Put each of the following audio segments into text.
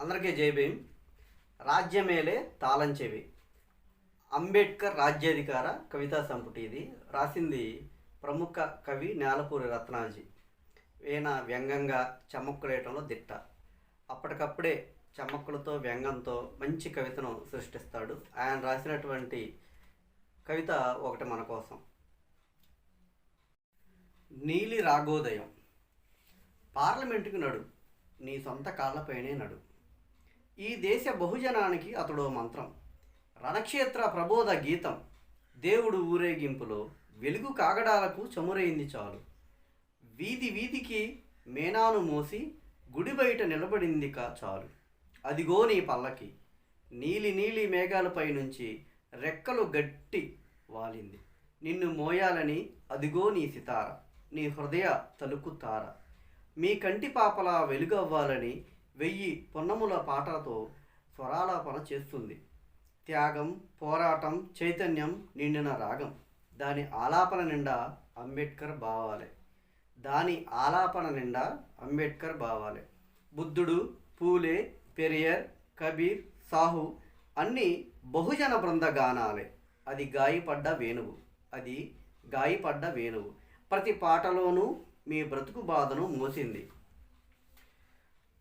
అందరికీ జై రాజ్యమేలే తాళం చెవి. అంబేద్కర్ రాజ్యాధికార కవితా సంపుటి ఇది. రాసింది ప్రముఖ కవి నేలపూరి రత్నాజీ ఈయన వ్యంగ్యంగా చమక్కులేయటంలో దిట్ట. అప్పటికప్పుడే చమక్కులతో వ్యంగంతో మంచి కవితను సృష్టిస్తాడు. ఆయన రాసినటువంటి కవిత ఒకటి మన కోసం. నీలి రాగోదయం. పార్లమెంటుకి నడు. నీ సొంత కాళ్ళపైనే నడు. ఈ దేశ బహుజనానికి అతడో మంత్రం. రణక్షేత్ర ప్రబోధ గీతం. దేవుడు ఊరేగింపులో వెలుగు కాగడాలకు చమురైంది చాలు. వీధి వీధికి మేనాను మోసి గుడి బయట నిలబడింది కా చాలు. అదిగో నీ పల్లకి. నీలి నీలి మేఘాలపై నుంచి రెక్కలు గట్టి వాలింది. నిన్ను మోయాలని అదిగో నీ సితార. నీ హృదయ తలుకు తార. మీ కంటి పాపలా వెలుగవ్వాలని వెయ్యి పొన్నముల పాటలతో స్వరాలాపన చేస్తుంది. త్యాగం పోరాటం చైతన్యం నిండిన రాగం. దాని ఆలాపన నిండా అంబేద్కర్ భావాలే. దాని ఆలాపన నిండా అంబేద్కర్ భావాలే. బుద్ధుడు పూలే పెరియర్ కబీర్ సాహు అన్నీ బహుజన బృంద గానాలే. అది గాయపడ్డ వేణువు. అది గాయపడ్డ వేణువు. ప్రతి పాటలోనూ మీ బ్రతుకు బాధను మోసింది.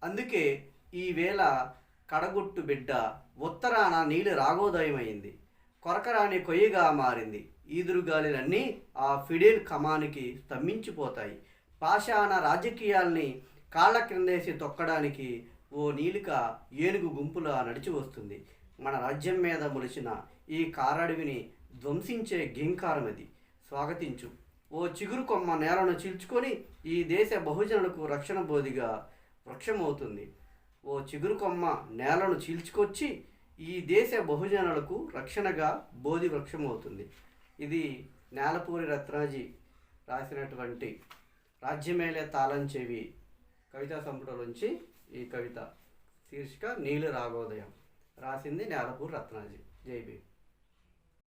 అందుకే ఈవేళ కడగుట్టు బిడ్డ ఉత్తరాన నీలి రాగోదయమైంది. కొరకరాని కొయ్యగా మారింది. ఈదురుగాలిలన్నీ ఆ ఫిడేల్ కమానికి స్తంభించిపోతాయి. పాషాణ రాజకీయాల్ని కాళ్ళ క్రిందేసి తొక్కడానికి ఓ నీలిక ఏనుగు గుంపులా నడిచి వస్తుంది. మన రాజ్యం మీద మొలిచిన ఈ కారడవిని ధ్వంసించే గింకారమది స్వాగతించు. ఓ చిగురు కొమ్మ నేలను చీల్చుకొని ఈ దేశ బహుజనులకు రక్షణ బోధిగా వృక్షమవుతుంది. ఓ చిగురు కొమ్మ నేలను చీల్చుకొచ్చి ఈ దేశ బహుజనులకు రక్షణగా బోధి వృక్షమవుతుంది. ఇది నేలపూరి రత్నాజీ రాసినటువంటి రాజ్యమేలే తాళం చెవి కవితా సంపుటలోంచి ఈ కవిత శీర్షిక నీలి రాగోదయం. రాసింది నేలపూరి రత్నాజీ. జై భీమ్.